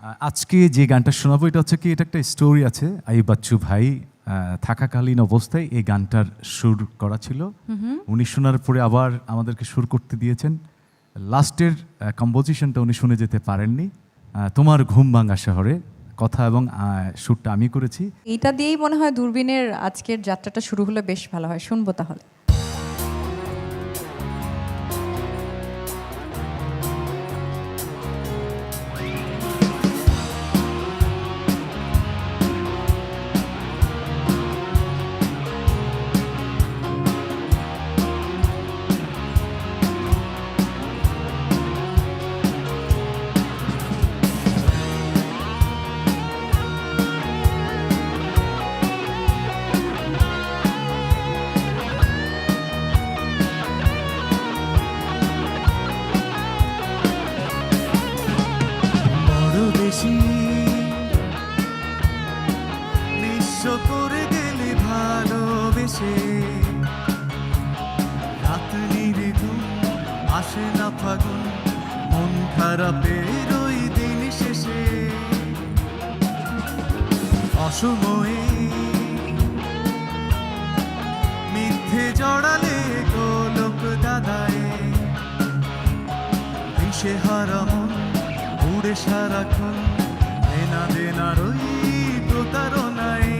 আজকে যে গানটা শোনাবো এটা হচ্ছে কি এটা একটা স্টোরি আছে আই বাচ্চু ভাই থাকাকালীন অবস্থায় এই গানটার সুর করা ছিল। উনি শোনার পরে আবার আমাদেরকে সুর করতে দিয়েছেন। লাস্টের কম্পোজিশনটা উনি শুনে যেতে পারেননি। তোমার ঘুম ভাঙা শহরে কথা এবং সুরটা আমি করেছি। এইটা দিয়েই মনে হয় দূরবীনের আজকের যাত্রাটা শুরু হলে বেশ ভালো হয়। শুনব তাহলে। করে গেলে ভালোবেসে। রাত নির্ঘুম আসে না ফাগুন, মন খারাপের ওই দিন শেষে। অসময়ে মিথ্যে জড়ালে গোলক দাদায়। দিশে হারা মন, উড়ে সারাক্ষণ দেনা দেনার ওই প্রতারণায়।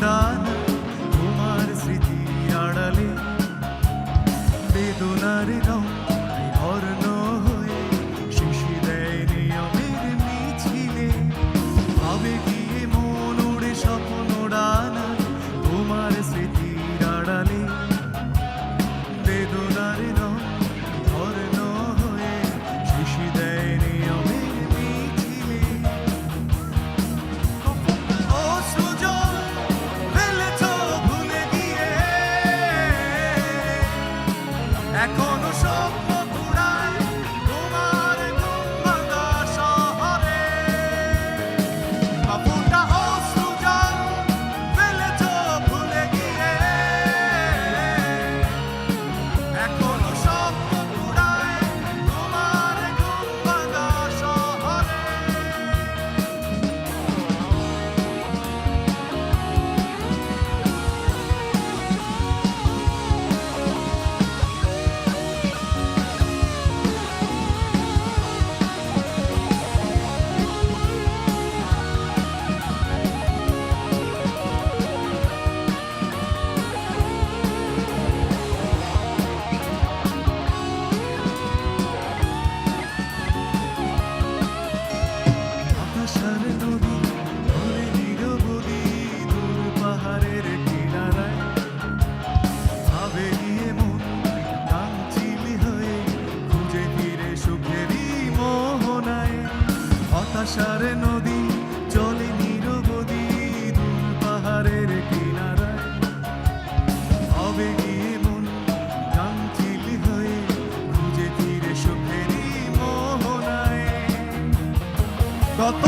ডানা তোমার স্মৃতি আড়ালে। বেদনার রং ভর্ণ হয়ে শিশি দেয় নিয়মের মিছিলে। আবেগী নদী চলে নিরবধি দূর পাহাড়ের কিনারায়। হবে গিয়ে মন গামচিল হয়ে, খুঁজে ফিরে সুখেরই মোহনায়। কত